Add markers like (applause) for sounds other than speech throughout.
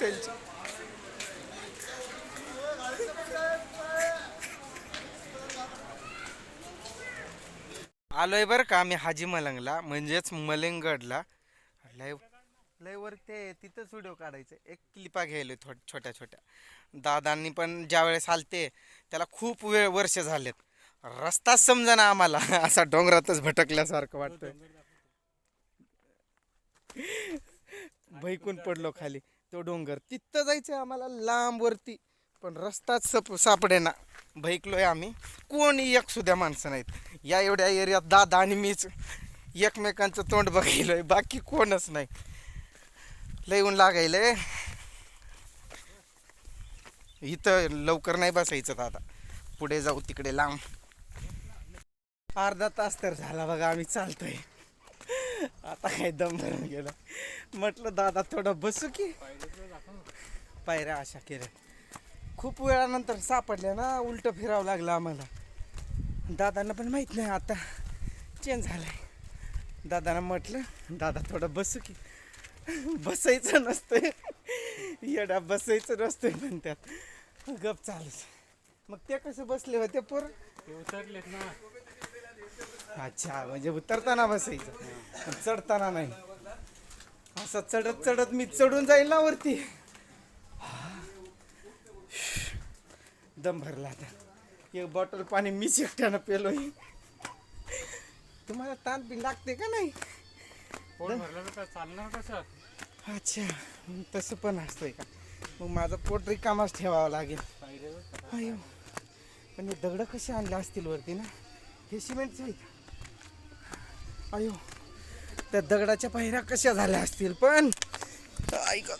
त्यांची. आलोय बरं का आम्ही हाजी मलंगला म्हणजेच मलिंगडला. लय लय वर ते तिथंच व्हिडिओ काढायचे. एक क्लिपा घ्यायला थो छोट्या छोट्या. दादांनी पण ज्या वेळेस आलते त्याला खूप वेळ वर्ष झालेत. रस्ताच समजा आम्हाला. (laughs) असा डोंगरातच भटकल्यासारखं वाटतंय. भैकून पडलो खाली. तो डोंगर. तिथं जायचं आहे आम्हाला लांबवरती पण रस्ताच सप सापडे ना भैकलोय आम्ही. कोणी एक सुद्धा माणसं नाहीत. या एवढ्या एरियात दादा आणि मीच एकमेकांचं तोंड बघितलोय. बाकी कोणच नाही. लयून ऊन लागायलंय. इथं लवकर नाही बसायचं दादा. पुढे जाऊ तिकडे लांब. अर्धा तास तर झाला बघा आम्ही चालतोय. आता काय दम भरून गेला. म्हटलं दादा थोडं बसू की. पायऱ्या अशा केल्या. खूप वेळानंतर सापडल्या ना उलट फिरावं लागलं आम्हाला. दादांना पण माहीत नाही आता. चेंज झालंय. दादांना म्हटलं दादा थोडं बसू की. बसायचं नसतंय. येडा बसायचं नसतंय म्हणतात गप चालूच. मग ते कसे बसले होते पोर? उतरलेत ना. अच्छा म्हणजे उतरताना बसायचं. पण चढताना नाही. असं चढत चढत मी चढून जाईल ना वरती. दम भरला आता. एक बॉटल पाणी मीच एकट्यानं पेलोय. तुम्हाला ताण बी लागते का नाही? पोट भरलं तर काय चालणार कसं अच्छा तसं पण असतंय का? मग माझं पोट रिकामाच ठेवावं लागेल. अयो पण हे दगडं कसे आणले असतील वरती ना? हे सिमेंटचे आहेत. अयो त्या दगडाच्या पायऱ्या कशा झाल्या असतील पण? ऐक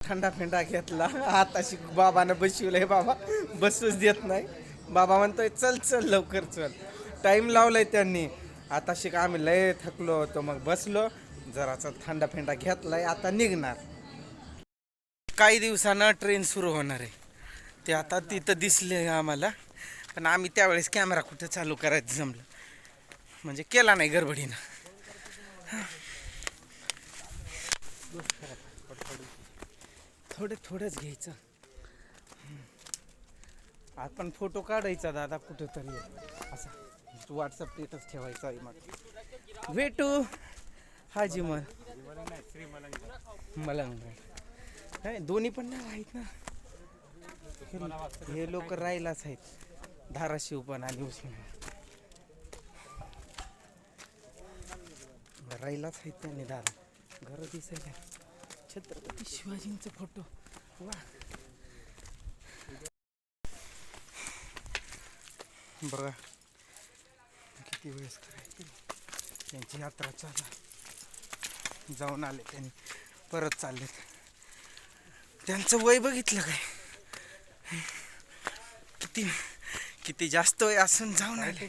थंडा फेंडा घेतला. आताशी बाबानं बसवलंय बाबा. बसूच देत नाही. बाबा म्हणतोय चल चल लवकर चल. टाईम लावलाय त्यांनी. आता शिक आम्ही लय थकलो होतो मग बसलो. जराचा थंडा फेंडा घेतलाय आता निघणार. काही दिवसानं ट्रेन सुरू होणार आहे. ते आता तिथं दिसले आम्हाला. पण आम्ही त्यावेळेस कॅमेरा कुठं चालू करायचं जमलं? म्हणजे केला नाही गडबडीनं. थोडं थोडंच घ्यायचं. आपण फोटो काढायचा दादा कुठंतरी. असा. व्हॉट्सअप येतच ठेवायचा आहे मग. भेटू. हाजी मग श्री मलंग. नाही दोन्ही पण नाही आहेत ना. हे- लोक राहिलाच आहेत. धाराशिव पण आणि उस्मान. राहिलाच आहेत त्यांनी दादा घर दिसायला छत्रपती शिवाजींचा फोटो वा. बघा किती वेळेस करायची? त्यांची यात्रा चालू. जाऊन आले त्यांनी. परत चाललेत. त्यांचं वय बघितलं काय? किती किती जास्त वय असून जाऊन आले.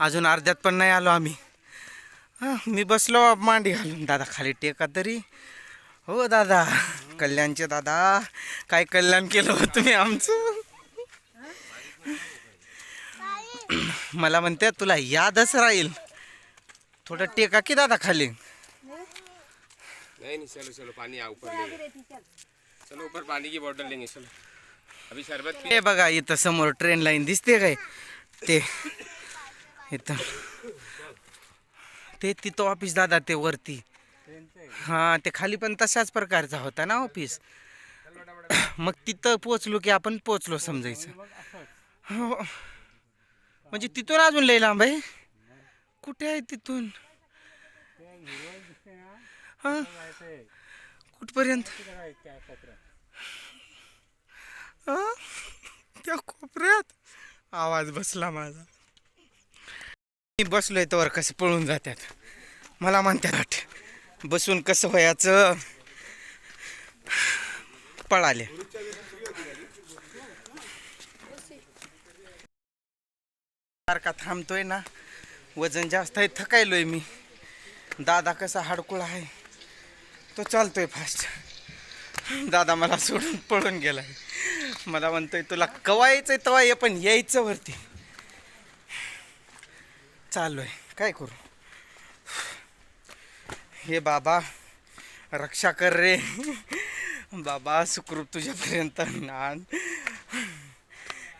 अजून अर्ध्यात पण नाही आलो आम्ही. हा, मी बसलो मांडी घालून. दादा खाली टेका तरी. हो दादा. कल्याणचे दादा. काय कल्याण केलं हो तुम्ही आमचं? मला म्हणते तुला यादच राहील. थोडं टेका की दादा खाली? नहीं नहीं चलो चलो पानी आ ऊपर लेंगे चलो ऊपर पानी की लेंगे चलो. अभी शरबत हे बघा इथं समोर ट्रेन लाईन दिसते काय? ते. इथं ते तिथं ऑफिस दादा ते वरती. हां ते खाली पण तशाच प्रकारचा होता ना ऑफिस मग तिथं पोचलो की आपण पोचलो समजायचं. हो. म्हणजे तिथून अजून लय लांब आहे? कुठे आहे तिथून? हां? कुठपर्यंत? त्या कोपऱ्यात? आवाज बसला माझा. मी बसलोय तर कसे पळून जातात मला म्हणतात बसून कसं व्हायचं? पळाले. सारखा थांबतोय ना वजन जास्त आहे थकायलोय मी. दादा कसा हाडकुळा आहे तो चालतोय फास्ट दादा मला सोडून पळून गेलाय. मला म्हणतोय तुला कवा यायचंय तेव्हा ये पण यायचं वरती. चालू आहे काय करू? हे बाबा रक्षा कर रे. बाबा सुखरूप तुझ्यापर्यंत नान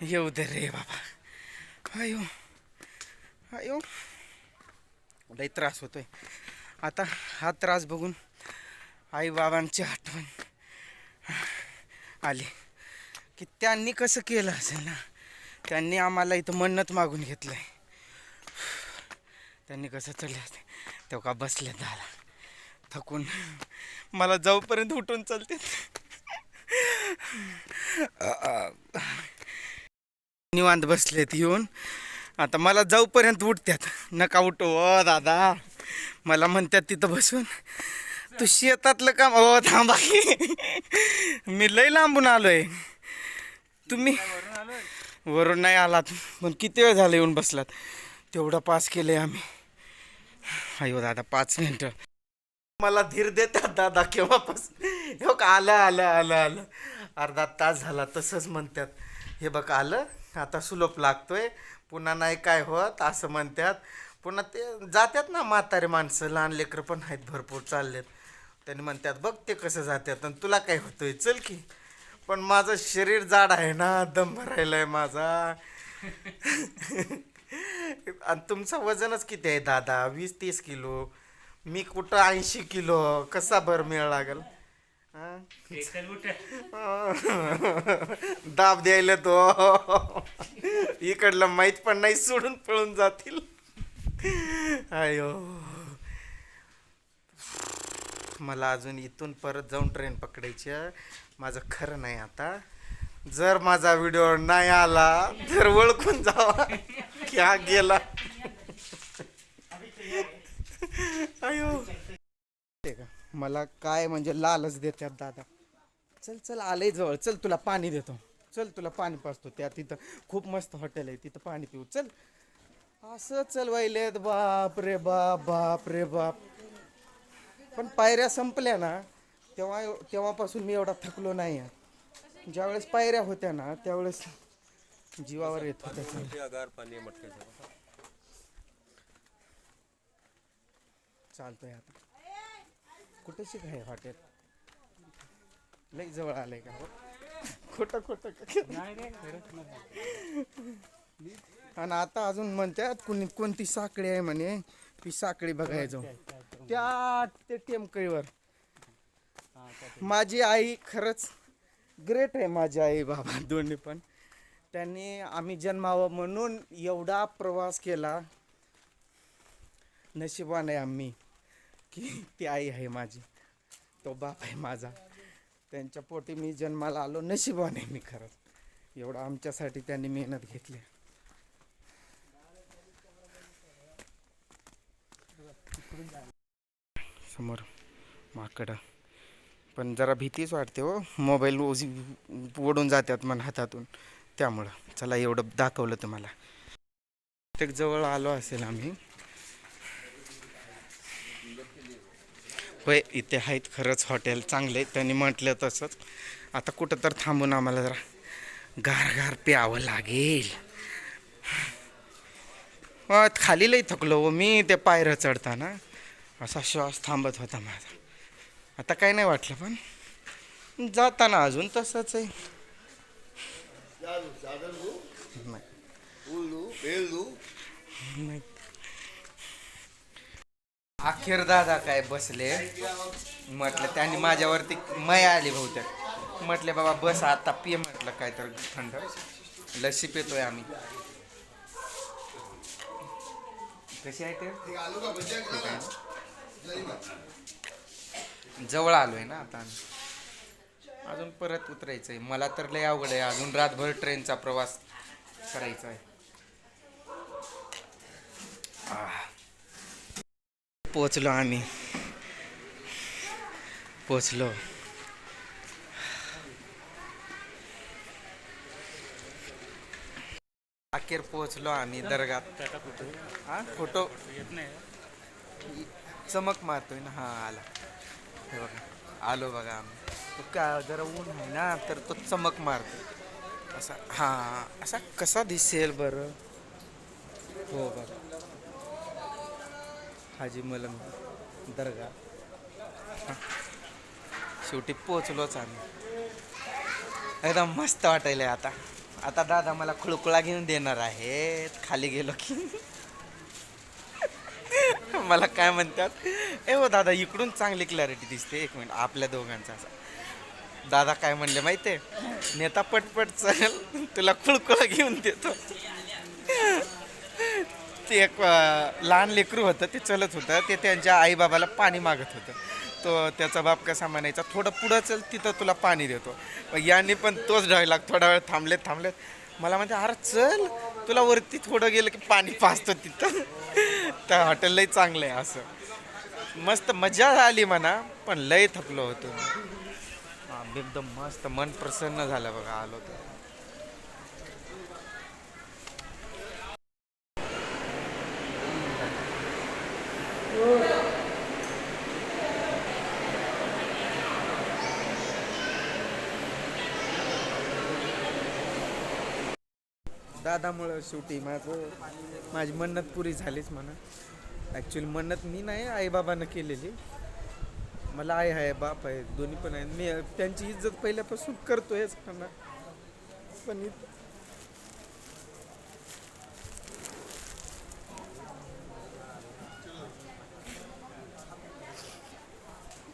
येऊ दे रे बाबा. अयो अयो लई त्रास होतोय. आता हा त्रास बघून आई बाबांची आठवण आली. की त्यांनी कसं केलं असेल ना? त्यांनी आम्हाला इथं मन्नत मागून घेतलं आहे त्यांनी कसं चढले असते तेव्हा का बसले दादा थकून मला जाऊपर्यंत उठून चालते. निवांत बसलेत येऊन. आता मला जाऊपर्यंत उठत्यात. नका उठो ओ दादा. मला म्हणतात तिथं बसून. तू शेतातलं काम ओ थांबा मी लय लांबून आलोय. तुम्ही वरून नाही आलात पण किती वेळ झाला येऊन बसलात? तेवढं पास केलंय आम्ही. अयो दादा पाच मिनिटं. मला धीर देतात दादा केव्हापासून? हो का आलं आलं आलं आलं. अर्धा तास झाला तसंच म्हणतात. हे बघ आलं. आता सुलोप लागतोय. पुन्हा नाही काय होत असं म्हणतात. पुन्हा ते जातात ना म्हातारे माणसं लहान लेकरं पण आहेत भरपूर चाललेत. त्यांनी म्हणतात बघ ते कसं जातात आणि तुला काय होतंय चल की. पण माझं शरीर जाड आहे ना दम भरायलाय माझा. (laughs) आणि तुमचं वजनच किती आहे दादा? वीस तीस किलो. मी कुठं ऐंशी किलो? कसा भर मिळ लागल? हा? (laughs) दाब द्यायला तो. इकडलं माहीत पण नाही सोडून पळून जातील. अयो मला अजून इथून परत जाऊन ट्रेन पकडायची आहे. माझं खरं नाही आता. जर माझा व्हिडिओ नाही आला तर ओळखून जावा. की गेला. अयो. का? मला काय म्हणजे लालच देतात दादा. चल चल आलंय जवळ. चल तुला पाणी देतो. चल तुला पाणी पाजतो. त्या तिथं खूप मस्त हॉटेल आहे. तिथं पाणी पिऊ. चल. असं चल वाहिलेत बाप रे बाप बाप रे बाप. पण पायऱ्या संपल्या ना तेव्हा तेव्हापासून मी एवढा थकलो नाही आहे. ज्यावेळेस पायऱ्या होत्या ना त्यावेळेस जीवावर येत पाणी मटक्याचं चालतंय आता. कुठे शिक आहे हॉटेल? लई जवळ आलंय का हो? खोटं खोटं का? नाही रे खरंच नाही आणि आता अजून म्हणतात कोणी कोणती साखळी आहे म्हणे? ती साखळी बघायचो त्या ते टेमकळीवर. माझी आई खरंच ग्रेट आहे माझी आई बाबा दोन्ही पण. त्यांनी आम्ही जन्मावं म्हणून एवढा प्रवास केला. नशिबाने आम्ही की ती आई आहे माझी तो बाप आहे माझा. त्यांच्या पोटी मी जन्माला आलो नशिबाने मी खरंच. एवढं आमच्यासाठी त्यांनी मेहनत घेतली. समोर माकडं. पण जरा भीतीच वाटते हो. मोबाईल ओझी- ओढून जातात मन हातातून. त्यामुळं. चला एवढं दाखवलं तुम्हाला. प्रत्येक जवळ आलो असेल आम्ही. होय इथे आहेत खरंच हॉटेल चांगले त्यांनी म्हटलं तसंच. आता कुठं तर थांबून आम्हाला जरा गार गार प्यावं लागेल. खाली लई थकलो हो मी ते पायरं चढताना. असा श्वास थांबत होता माझा. आता काय नाही वाटलं पण. जाताना अजून तसंच आहे. अखेर दादा काय बसले? म्हटलं त्यांनी माझ्यावरती मया आली बहुतेक. म्हटले बाबा बस आता पिय म्हटलं काय तर थंड. लस्सी पितोय आम्ही. कशी आहे ते? जवळ आलोय ना आता आम्ही. अजून परत उतरायचं आहे मला तर लय अवघड आहे. अजून रातभर ट्रेनचा प्रवास करायचा आहे. पोचलो आम्ही. पोचलो. अखेर पोचलो आम्ही दर्गात. हा? फोटो? येत नाही चमक मारतोय ना. हा आला. हे बघा. आलो बघा आम्ही. तो का जरा ऊन आहे ना तर तो चमक मारतो. असा हा असा कसा दिसेल बरं? हो बरं हाजी मलम दर्गा. शेवटी पोचलोच आम्ही. एकदम मस्त वाटायलंय आता. आता दादा मला खुळकुळा घेऊन देणार आहेत. खाली गेलो की. (laughs) मला काय म्हणतात? ए हो दादा इकडून चांगली क्लॅरिटी दिसते. एक मिनिट आपल्या दोघांचा असा. दादा काय म्हणले माहिती आहे नेता पटपट चल तुला कुळकुळा घेऊन देतो. ते एक लहान लेकरू होतं ते चलत होतं. ते त्यांच्या आईबाबाला पाणी मागत होतं. तो त्याचा बाप कसा म्हणायचा थोडं पुढं चल तिथं तुला पाणी देतो. मग यांनी पण तोच डायलॉग थोडा वेळ थांबलेत थांबलेत. मला म्हणते अरे चल तुला वरती थोडं गेलं की पाणी पाचतो तिथं. (laughs) त्या हॉटेल लई चांगलं आहे असं. मस्त मजा आली म्हणा पण लय थकलो होतो म्हणजे एकदम मस्त मन प्रसन्न झालं बघा आलो तर. दादामुळं शेवटी माझं माझी मन्नत पुरी झालीच म्हणा. ॲक्च्युली मन्नत मी नाही आईबाबानं केलेली. मला आई आहे बाप आहे दोन्ही पण आहे मी त्यांची इज्जत पहिल्यापासून करतोयच म्हणा पण इत-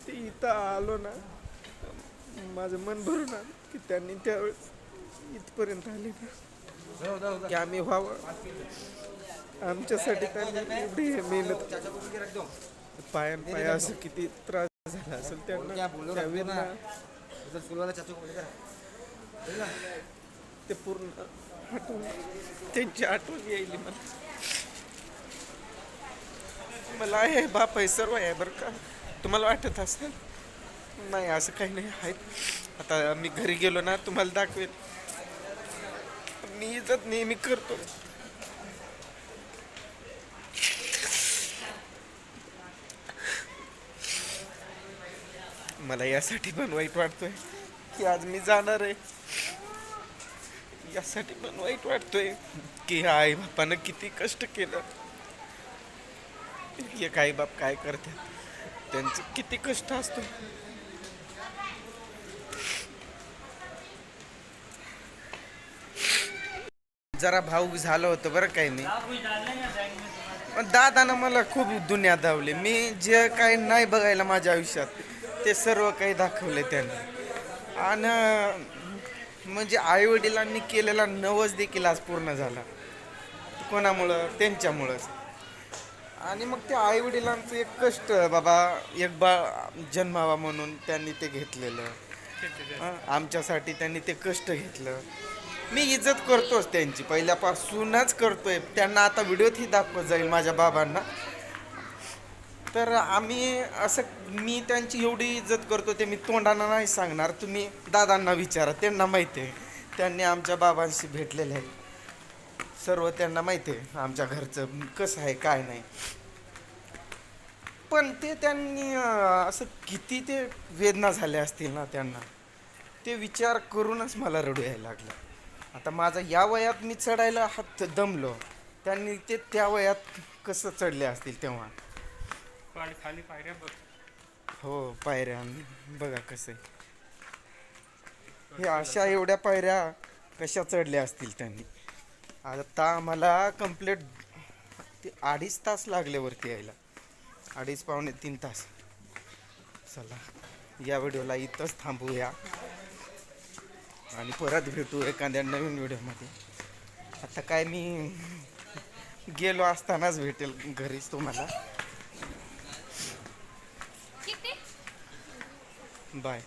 ते इथं आलो ना माझं मन भरून आलं की त्यांनी त्यावेळेस इथपर्यंत आले ना. की आम्ही व्हावं. आमच्यासाठी त्यांनी एवढी मेहनत पायान पाय असं किती त्रास झाला असेल त्यावेळेला ते पूर्ण आठवण त्यांची आठवण येईल मला. मला आहे बाप आहे सर्व आहे बरं का. तुम्हाला वाटत असेल? नाही असं काही नाही आहेत. आता मी घरी गेलो ना तुम्हाला दाखवेन. मी इज्जत नेहमी करतो. मला यासाठी पण वाईट वाटतोय की आज मी जाणार आहे. यासाठी पण वाईट वाटतोय की आई बापानं किती कष्ट केलं. एक आई बाप काय करतात? त्यांचं किती कष्ट असतो? जरा भाऊक झालं होतं बरं काय मी पण दादानं मला खूप दुनिया धावली. मी जे काही नाही बघायला माझ्या आयुष्यात ते सर्व काही दाखवले त्याने. आणि म्हणजे आईवडिलांनी केलेला नवस देखील आज पूर्ण झाला. कोणामुळं? त्यांच्यामुळंच. आणि मग त्या आईवडिलांचं एक कष्ट बाबा एक बा जन्मावा म्हणून त्यांनी ते घेतलेलं. आमच्यासाठी त्यांनी ते कष्ट घेतलं. मी इज्जत करतोच त्यांची. पहिल्यापासूनच करतोय. त्यांना आता व्हिडिओतही दाखवत जाईल माझ्या बाबांना. तर आम्ही असं मी त्यांची एवढी इज्जत करतो ते मी तोंडांना नाही सांगणार. तुम्ही दादांना विचारा त्यांना माहिती आहे. त्यांनी आमच्या बाबांशी भेटलेले आहे सर्व त्यांना माहिती आहे आमच्या घरचं कसं आहे काय नाही. पण ते त्यांनी असं किती ते वेदना झाल्या असतील ना त्यांना. ते विचार करूनच मला रडू यायला लागलं. आता माझा या वयात मी चढायला हात दमलो. त्यांनी ते त्या वयात कसं चढले असतील तेव्हा? पाय खाली पायऱ्या बघ. हो पायऱ्या. बघा कसं आहे. हे अशा एवढ्या पायऱ्या कशा चढल्या असतील त्यांनी? आता आम्हाला कंप्लीट ते अडीच तास लागले वरती यायला. अडीच पावणे तीन तास. चला या व्हिडिओला इथंच थांबूया. आणि परत भेटू एखाद्या नवीन व्हिडिओमध्ये. आता काय मी गेलो असतानाच भेटेल घरीच तुम्हाला. Bye.